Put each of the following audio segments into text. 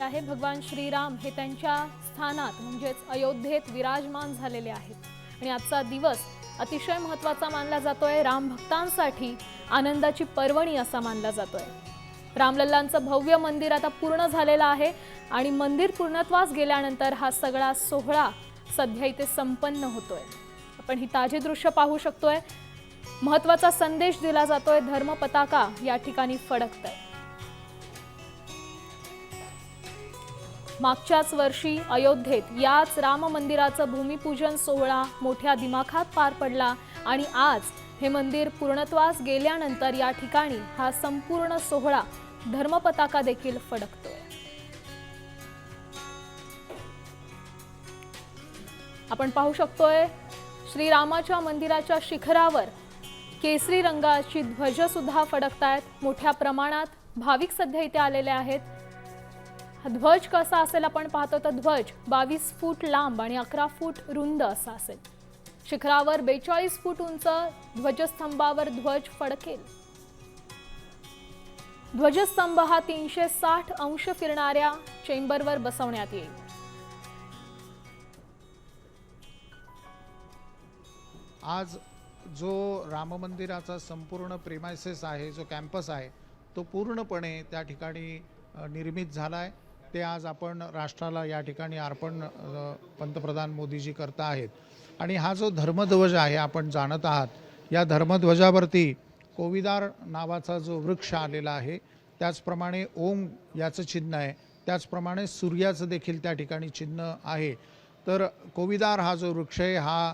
आहे. भगवान श्रीराम हे त्यांच्या स्थानात म्हणजेच अयोध्येत विराजमान झालेले आहेत. आणि आजचा दिवस अतिशय महत्त्वाचा मानला जातोय. राम भक्तांसाठी आनंदाची पर्वणी असा मानला जातोय. रामलल्लांचं भव्य मंदिर आता पूर्ण झालेलं आहे आणि मंदिर पूर्णत्वास गेल्यानंतर हा सगळा सोहळा सध्या इथे संपन्न होतोय. आपण ही ताजी दृश्य पाहू शकतोय. महत्त्वाचा संदेश दिला जातोय. धर्म पताका या ठिकाणी फडकत मागच्याच वर्षी अयोध्येत याच राम मंदिराचं भूमिपूजन सोहळा मोठ्या दिमाखात पार पडला आणि आज हे मंदिर पूर्णत्वास गेल्यानंतर या ठिकाणी हा संपूर्ण सोहळा धर्मपताका देखील फडकतोय. आपण पाहू शकतोय श्रीरामाच्या मंदिराच्या शिखरावर केसरी रंगाची ध्वज सुद्धा फडकतायत. मोठ्या प्रमाणात भाविक सध्या इथे आलेले आहेत. ध्वज कसा असेल आपण पाहतो तर ध्वज बावीस फूट लांब आणि अकरा फूट रुंद असा असेल. शिखरावर बेचाळीस फूट उंच ध्वजस्तंभावर ध्वज फडकेल. ध्वजस्तंभ हा तीनशे साठ अंश फिरणाऱ्या चेंबरवर बसवण्यात येईल. आज जो राम मंदिराचा संपूर्ण प्रेमायसेस आहे जो कॅम्पस आहे तो पूर्णपणे त्या ठिकाणी निर्मित झाला आहे ते आज आपण राष्ट्राला या ठिकाणी अर्पण पंतप्रधान मोदीजी करता आहेत. आणि हा जो धर्मध्वज आहे आपण जाणत आहात या धर्मध्वजावरती कोविदार नावाचा जो वृक्ष आलेला आहे त्याचप्रमाणे ओम याचं चिन्ह आहे. त्याचप्रमाणे सूर्याचं देखील त्या ठिकाणी चिन्ह आहे. तर कोविदार हा जो वृक्ष आहे हा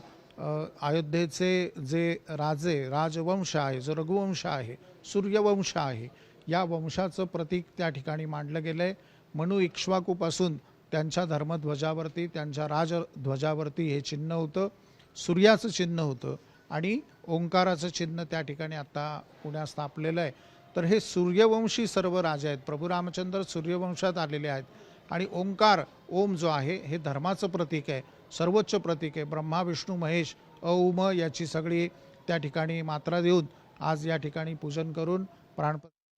अयोध्येचे जे राजे राजवंश आहे जो रघुवंश आहे सूर्यवंश आहे या वंशाचं प्रतीक त्या ठिकाणी मांडलं गेलं आहे मनू इक्ष्वाकूपासून त्यांच्या धर्मध्वजावरती त्यांच्या राजध्वजावरती हे चिन्ह होतं. सूर्याचं चिन्ह होतं आणि ओंकाराचं चिन्ह त्या ठिकाणी आता पुण्यात स्थापलेलं आहे. तर हे सूर्यवंशी सर्व राजे आहेत. प्रभू रामचंद्र सूर्यवंशात आलेले आहेत आणि ओंकार ओम जो आहे हे धर्माचं प्रतीक आहे सर्वोच्च प्रतीक आहे. ब्रह्मा विष्णू महेश अ याची सगळी त्या ठिकाणी मात्रा देऊन आज या ठिकाणी पूजन करून प्राण